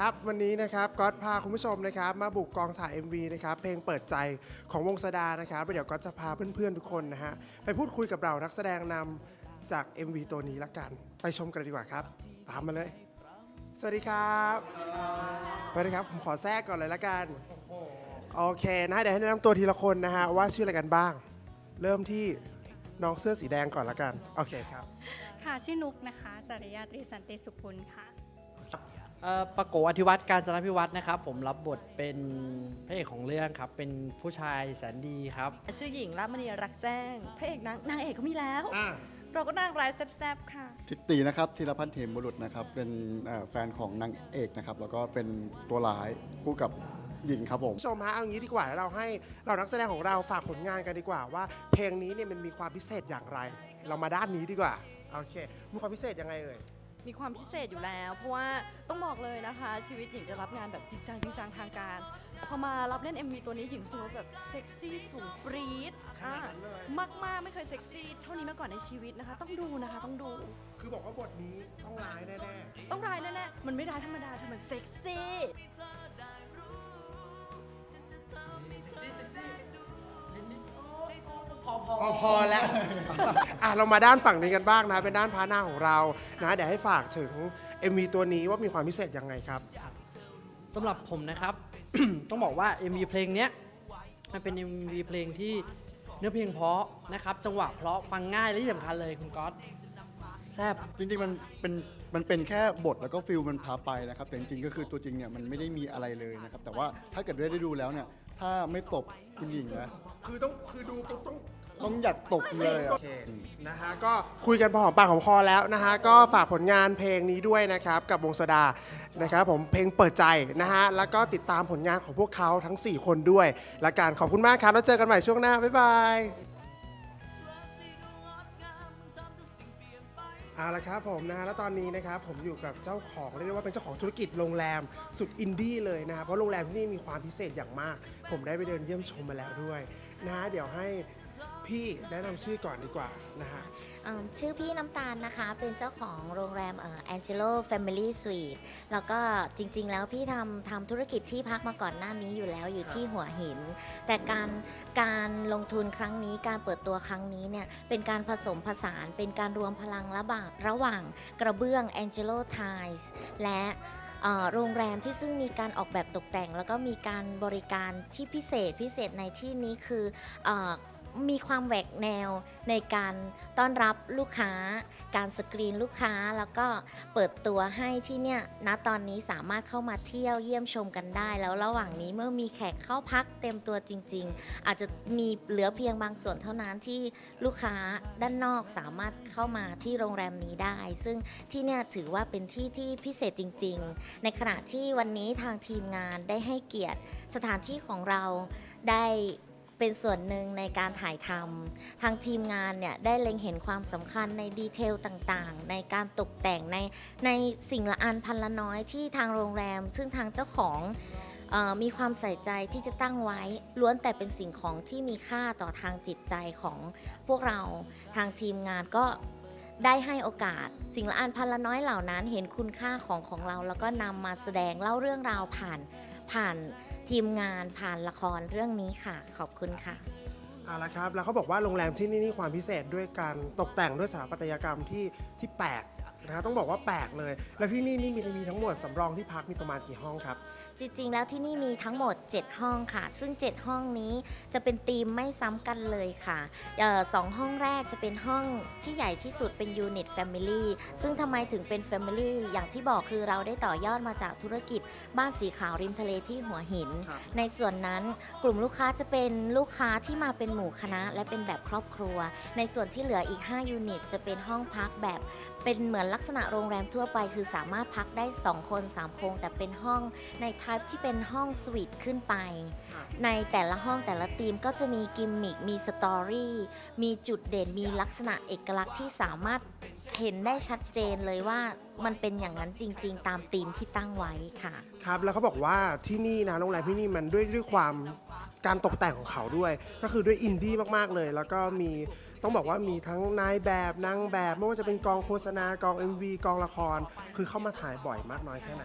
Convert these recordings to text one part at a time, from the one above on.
ครับวันนี้นะครับก็พาคุณผู้ชมนะครับมาบุกกองถ่าย MV นะครับเพลงเปิดใจของวงสดานะครับแล้วเดี๋ยวก็จะพาเพื่อนๆทุกคนนะฮะไปพูดคุยกับเรานักแสดงนำจาก MV ตัวนี้ละกัน ไปชมกันดีกว่าครับ ตามมาเลย สวัสดีครับสวัสดีครับผมขอแทรกก่อนเลยละกันโอเคนะเดี๋ยวให้แนะนำตัวทีละคนนะฮะว่าชื่ออะไรกันบ้าง เริ่มที่น้องเสื้อสีแดงก่อนละกันโอเคครับ ค่ะชื่อนุกนะคะจริยาตรีสันติสุพลค่ะ เอ่อปะโกอธิวัตรการจนพิวัตรนะครับ ผมรับบทเป็นพระเอกของเรื่องครับ เป็นผู้ชายแสนดีครับ ชื่อหญิงรัตมณีรักแจ้งพระเอกนางนางเอกเขามีแล้ว อะเราก็นางร้ายแซ่บๆค่ะ ทิตตีนะครับธีรพัฒน์เหมบุรุษนะครับ เป็นเอ่อแฟนของนางเอกนะครับ แล้วก็เป็นตัวร้ายคู่กับหญิงครับผม ผู้ชมฮะเอางี้ดีกว่าเราให้เรานักแสดงของเราฝากผลงานกันดีกว่าว่า เพลงนี้เนี่ยมันมีความพิเศษอย่างไร เรามาด้านนี้ดีกว่าโอเค มีความพิเศษยังไงเอ่ย มีความพิเศษอยู่แล้ว เพราะว่าต้องบอกเลยนะคะ ชีวิตหญิงจะรับงานแบบจริงจังจริงจังทางการ พอมารับเล่น MV ตัวนี้หญิงรู้สูงแบบเซ็กซี่สูงปรี๊ดขนาดนั้นเลย มากมากๆไม่เคยเซ็กซี่เท่านี้มาก่อนในชีวิตนะคะ ต้องดูนะคะต้องดู คือบอกว่าบทนี้ต้องร้ายแน่ต้องร้ายแน่ๆมันไม่ร้ายธรรมดาเธอมันเซ็กซี่ ๆ พอพอแล้ว อะเรามาด้านฝั่งนี้กันบ้างนะ เป็นด้านพาหน้าของเรานะเดี๋ยวให้ฝากถึง MV ตัวนี้ว่ามีความพิเศษยังไงครับ สำหรับผมนะครับ ต้องบอกว่า MV เพลงเนี้ยมันเป็น MV เพลงที่เนื้อเพลงเพราะนะครับ จังหวะเพราะฟังง่ายและที่สำคัญเลยคุณก๊อตแซบจริงๆมันเป็นมันเป็นแค่บทแล้วก็ฟิลมันพาไปนะครับ แต่จริงๆก็คือตัวจริงเนี่ยมันไม่ได้มีอะไรเลยนะครับ แต่ว่าถ้าเกิดได้ดูแล้วเนี่ย ถ้าไม่ตบคุณหญิงนะ คือต้องคือดูปุ๊บต้อง ต้องอยากตบเลยอะ โอเคนะฮะก็คุยกันพอหอมปากหอมคอแล้วนะฮะก็ฝากผลงานเพลงนี้ด้วยนะครับกับวงสดานะครับผมเพลงเปิดใจนะฮะแล้วก็ติดตามผลงานของพวกเขาทั้ง 4 คนด้วยละกันขอบคุณมากครับแล้วเจอกันใหม่ช่วงหน้า บ๊ายบายเอาละครับผมนะฮะแล้วตอนนี้นะครับผมอยู่กับเจ้าของเรียกได้ว่าเป็นเจ้าของธุรกิจโรงแรมสุดอินดี้เลยนะครับเพราะโรงแรมที่นี่มีความพิเศษอย่างมาก ผมได้ไปเดินเยี่ยมชมมาแล้วด้วยนะฮะเดี๋ยวให้ พี่แนะนำชื่อก่อนดีกว่านะฮะ อ่าชื่อพี่น้ำตาลนะคะเป็นเจ้าของโรงแรมเอ่อ Angelo Family Suite แล้วก็จริงๆ แล้วพี่ทำทำธุรกิจที่พักมาก่อนหน้านี้อยู่แล้วอยู่ที่หัวหิน แต่การการลงทุนครั้งนี้การเปิดตัวครั้งนี้เนี่ยเป็นการผสมผสานเป็นการรวมพลังระหว่างระหว่างกระเบื้อง Angelo Tiles และเอ่อโรงแรมที่ซึ่งมีการออกแบบตกแต่ง แล้วก็มีการบริการที่พิเศษพิเศษในที่นี้คือเออ มีความแหวกแนวในการต้อนรับลูกค้า การสกรีนลูกค้าแล้วก็เปิดตัวให้ที่เนี่ยณตอนนี้สามารถเข้ามาเที่ยวเยี่ยมชมกันได้ แล้วระหว่างนี้เมื่อมีแขกเข้าพักเต็มตัวจริง ๆ อาจจะมีเหลือเพียงบางส่วนเท่านั้นที่ลูกค้าด้านนอกสามารถเข้ามาที่โรงแรมนี้ได้ ซึ่งที่เนี่ยถือว่าเป็นที่ที่พิเศษจริง ๆ ในขณะที่วันนี้ทางทีมงานได้ให้เกียรติสถานที่ของเราได้ เป็นส่วนหนึ่งในการถ่ายทำทางทีมงานเนี่ยได้เล็งเห็นความสำคัญในดีเทลต่างๆ ในการตกแต่งในในสิ่งละอันพันละน้อยที่ทางโรงแรม ซึ่งทางเจ้าของออมีความใส่ใจที่จะตั้งไว้ ล้วนแต่เป็นสิ่งของที่มีค่าต่อทางจิตใจของพวกเราทางทีมงานก็ได้ให้โอกาส สิ่งละอันพันละน้อยเหล่านั้น เห็นคุณค่าของของเรา แล้วก็นำมาแสดงเล่าเรื่องราวผ่านผ่าน ทีมงานผ่านละครเรื่องนี้ค่ะ ขอบคุณค่ะ เอาละครับ แล้วเขาบอกว่าโรงแรมที่นี่นี่ความพิเศษด้วยการตกแต่งด้วยสถาปัตยกรรมที่ที่แปลก นะครับต้องบอกว่าแปลกเลย แล้วที่นี่นี่มีมีทั้งหมดสำรองที่พักมีประมาณกี่ห้องครับ จริงๆ แล้วที่นี่มีทั้งหมด 7 ห้องค่ะ ซึ่ง 7 ห้องนี้จะเป็นธีมไม่ซ้ำกันเลยค่ะเออสองห้องแรกจะเป็นห้องที่ใหญ่ที่สุดเป็นยูนิต Family ซึ่งทำไมถึงเป็น Family อย่างที่บอกคือเราได้ต่อยอดมาจากธุรกิจ บ้านสีขาวริมทะเลที่หัวหิน ครับ ในส่วนนั้นกลุ่มลูกค้าจะเป็นลูกค้าที่มาเป็นหมู่คณะ และเป็นแบบครอบครัว ในส่วนที่เหลืออีก 5 ยูนิต จะเป็นห้องพักแบบเป็นเหมือนลักษณะโรงแรมทั่วไปคือสามารถพักได้ 2 คน3คนแต่เป็นห้องใน type ที่เป็นห้องสวีทขึ้นไปครับในแต่ละห้องแต่ละธีมก็จะมีกิมมิคมีสตอรี่มีจุดเด่นมีลักษณะเอกลักษณ์ที่สามารถเห็นได้ชัดเจนเลยว่ามันเป็นอย่างนั้นจริง ๆ ตามธีมที่ตั้งไว้ค่ะ ครับแล้วเขาบอกว่าที่นี่นะโรงแรมที่นี่มันด้วยด้วยความการตกแต่งของเขาด้วย ก็คือด้วยอินดี้มากๆเลย แล้วก็มี ต้องบอกว่ามีทั้งนายแบบนางแบบ ไม่ว่าจะเป็นกองโฆษณากอง MV กองละคร คือเข้ามาถ่ายบ่อยมากน้อยแค่ไหน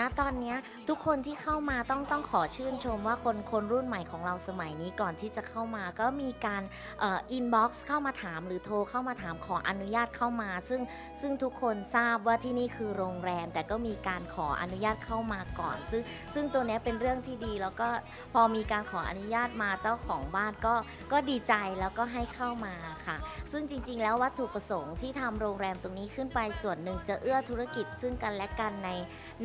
ณตอนนี้ทุกคนที่เข้ามาต้องต้องขอชื่นชมว่าคนคนรุ่นใหม่ของเราสมัยนี้ก่อนที่จะเข้ามาก็มีการอินบ็อกซ์เข้ามาถามหรือโทรเข้ามาถามขออนุญาตเข้ามา ซึ่งซึ่งทุกคนทราบว่าที่นี่คือโรงแรม แต่ก็มีการขออนุญาตเข้ามาก่อน ซึ่งซึ่งตัวนี้เป็นเรื่องที่ดีแล้วก็พอมีการขออนุญาตมาเจ้าของบ้านก็ก็ดีใจแล้วก็ให้เข้ามาค่ะ ซึ่งจริง ๆ แล้ววัตถุประสงค์ที่ทำโรงแรมตรงนี้ขึ้นไปส่วนหนึ่งจะเอื้อธุรกิจซึ่งกันและกันใน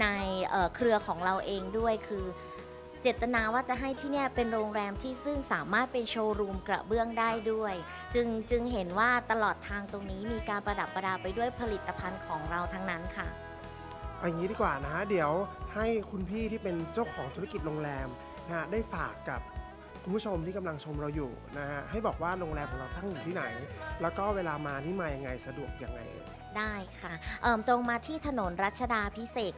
ในเอ่อเครือของเราเองด้วยคือ เจตนาว่าจะให้ที่เนี่ยเป็นโรงแรมที่ซึ่งสามารถเป็นโชว์รูมกระเบื้องได้ด้วย จึงจึงเห็นว่าตลอดทางตรงนี้มีการประดับประดาไปด้วยผลิตภัณฑ์ของเราทั้งนั้นค่ะเอาอย่างนี้ดีกว่านะฮะเดี๋ยวให้คุณพี่ที่เป็นเจ้าของธุรกิจโรงแรมนะฮะได้ฝากกับ คุณผู้ชมที่กำลังชมเราอยู่นะฮะให้บอกว่าโรงแรมของเราตั้งอยู่ที่ไหน แล้วก็เวลามานี่มายังไงสะดวกยังไงได้ค่ะเอิ่มตรงมาที่ถนนรัชดาพิเศษก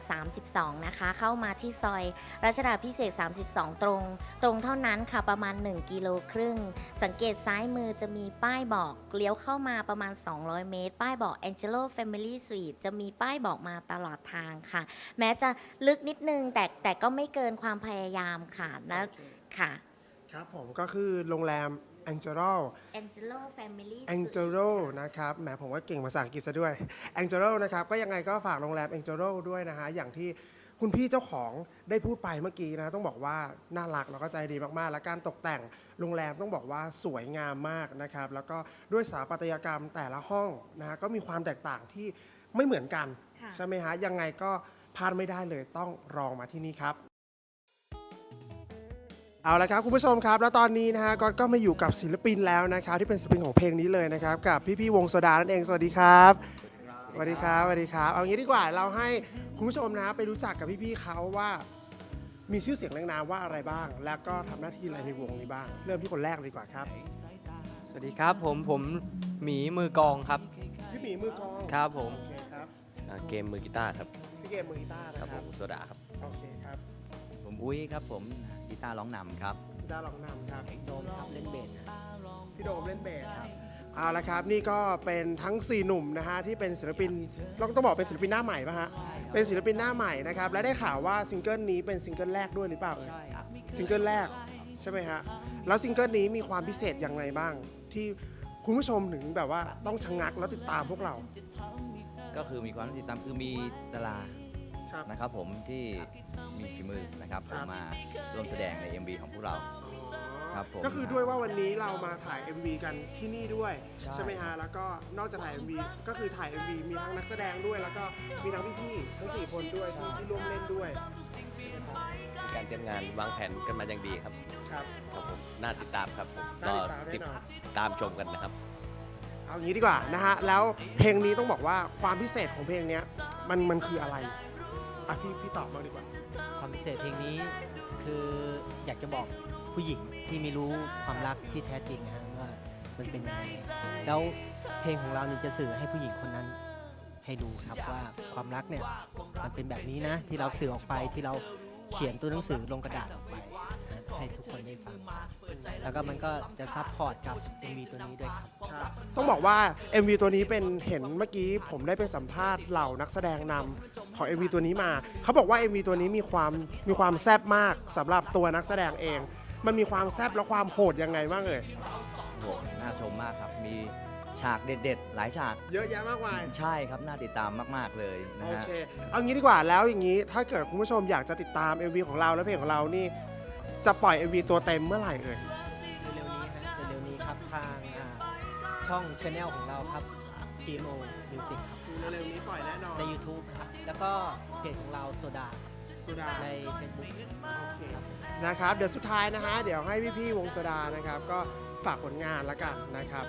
32 นะคะ เข้ามาที่ซอยรัชดาพิเศษก32 ตรง ตรงเท่านั้นค่ะประมาณ 1 กิโลครึ่ง สังเกตซ้ายมือจะมีป้ายบอกเลี้ยวเข้ามาประมาณ 200 เมตร ป้ายบอก Angelo Family Suite จะมีป้ายบอกมาตลอดทางค่ะ แม้จะลึกนิดนึงแต่แต่ก็ไม่เกินความพยายามค่ะนะค่ะ ครับผมก็คือโรงแรม Angelo Angelo Family Angelo นะครับแหมผมว่าเก่งภาษาอังกฤษซะด้วย Angelo นะครับก็ยังไงก็ฝากโรงแรม Angelo ด้วยนะฮะอย่างที่คุณพี่เจ้าของได้พูดไปเมื่อกี้นะต้องบอกว่าน่ารักแล้วก็ใจดีมากๆ และการตกแต่งโรงแรมต้องบอกว่าสวยงามมากนะครับ แล้วก็ด้วยสถาปัตยกรรมแต่ละห้องนะฮะก็มีความแตกต่างที่ไม่เหมือนกันค่ะใช่ไหมฮะยังไงก็พลาดไม่ได้เลยต้องลองมาที่นี่ครับ เอาละครับคุณผู้ชมครับ แล้วตอนนี้นะฮะก็ก็มาอยู่กับศิลปินแล้วนะครับที่เป็นศิลปินของเพลงนี้เลยนะครับกับพี่ๆวงโซดานั่นเองสวัสดีครับสวัสดีครับสวัสดีครับเอางี้ดีกว่าเราให้คุณผู้ชมนะไปรู้จักกับพี่ๆเขาว่า มีชื่อเสียงเรียงนามว่าอะไรบ้าง แล้วก็ทำหน้าที่อะไรในวงนี้บ้าง เริ่มที่คนแรกเลยดีกว่าครับสวัสดีครับผมผมหมีมือกลองครับ พี่หมีมือกลองครับผม โอเคครับอ่าเกมมือกีตาร์ครับพี่เกมมือกีตาร์ครับนะคผรับมโซดาครับโอเคครับ ผมอุ้ยครับผมกีตาร์ร้องนำครับกีตาร์ลองนำครับโซมครับเล่นเบสพี่โดมเล่นเบสเอาละครับนี่ก็เป็นทั้ง 4 หนุ่มนะฮะที่เป็นศิลปินต้องต้องบอกเป็นศิลปินหน้าใหม่ป่ะฮะเป็นศิลปินหน้าใหม่นะครับและได้ข่าวว่าซิงเกิลนี้เป็นซิงเกิลแรกด้วยหรือเปล่าเอ่ยซิงเกิลแรกใช่ไหมฮะแล้วซิงเกิลนี้มีความพิเศษอย่างไรบ้าง ที่คุณผู้ชมถึงแบบว่าต้องชะงักแล้วติดตามพวกเรา ก็คือมีความติดตามคือมีดารา ครับนะครับผมที่มีฝีมือนะครับคผรับมมาร่วมแสดงใน MV ของพวกเรา ครับผมก็คือด้วยว่าวันนี้เรามาถ่าย MV กันที่นี่ด้วยใช่ใช่ไหมฮะแล้วก็นอกจากถ่าย MV ก็คือถ่าย MV มีทั้งนักแสดงด้วย แล้วก็มีทั้งพี่ๆทั้ง4คนด้วยที่ที่ร่วมเล่นด้วยมีการเตรียมงานวางแผนกันมาอย่างดีครับครับ ครับผมน่าติดตามครับผมน่าติดตามแน่นอน ตามชมกันนะครับ เอางี้ดีกว่านะฮะแล้วเพลงนี้ต้องบอกว่าความพิเศษของเพลงเนี้ยมันมันคืออะไร อะพี่พี่ตอบมางดีกว่า ความพิเศษเพลงนี้คืออยากจะบอกผู้หญิงที่ไม่รู้ความรักที่แท้จริงนะฮะว่ามันเป็นยังไงแล้วเพลงของเราเนี่ยจะสื่อให้ผู้หญิงคนนั้น ให้ดูครับว่าความรักเนี่ยมันเป็นแบบนี้นะ ที่เราสื่อออกไปที่เราเขียนตัวหนังสือลงกระดาษออกไป ให้ทุกคนได้ฟัง แล้วก็มันก็จะซับพอร์ตกับ MV ตัวนี้ด้วยครับ ต้องบอกว่า MV ตัวนี้เป็นเห็นเมื่อกี้ผมได้ไปสัมภาษณ์เหล่านักแสดงนำของ MV ตัวนี้มา เขาบอกว่า MV ตัวนี้มีความมีความแซ่บมากสำหรับตัวนักแสดงเอง มันมีความแซ่บและความโหดยังไงบ้างเอ่ยโอ้โหน่าชมมากครับ มีฉากเด็ดๆ หลายฉาก เยอะแยะมากมาย ใช่ครับ น่าติดตามมากๆเลยนะโอฮะ เค เอางี้ดีกว่าแล้วอย่างนี้ ถ้าเกิดคุณผู้ชมอยากจะติดตาม MV ของเราและเพลงของเรานี่ จะปล่อย MV ตัวเต็มเมื่อไหร่เอ่ย เร็วๆนี้ฮะเร็วๆนี้ครับทางอ่าช่องช anel ของเราครับ GMO Music ครับ เร็วๆนี้ปล่อยแน่นอนใน YouTube นะครับ แล้วก็เพจของเราโซดาสุดา ใน Facebook โอเคนะครับเดี๋ยวสุดท้ายนะฮะเดี๋ยวให้พี่ๆวงสดานะครับ ก็ฝากผลงานละกันนะครับ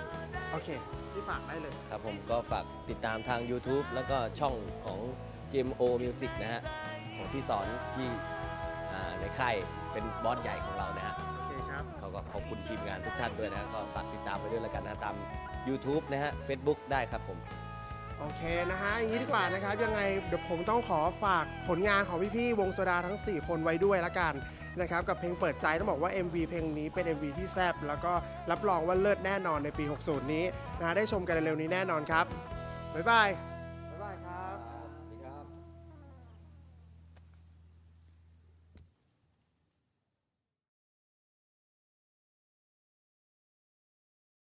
โอเค พี่ฝากได้เลย ครับผมก็ฝากติดตามทาง YouTube แล้วก็ช่องของ GMO Music นะฮะ ของพี่สอนที่อ่า ในค่ายเป็นบอสใหญ่ของเรานะฮะโอเคครับเขาก็ขอบคุณทีมงานทุกท่านด้วยนะฮะก็ฝากติดตามไปด้วยแล้วกันนะตาม YouTube นะฮะ Facebook ได้ครับผม โอเคนะฮะอย่างนี้ดีกว่านะครับยังไงเดี๋ยวผมต้องขอฝากผลงานของพี่ๆวงโซดาทั้ง 4 คนไว้ด้วยละกันนะครับกับเพลงเปิดใจต้องบอกว่า MV เพลงนี้เป็น MV ที่แซ่บแล้วก็รับรองว่าเลิศแน่นอนในปี 60 นี้นะฮะได้ชมกันเร็วๆนี้แน่นอนครับบ๊ายบาย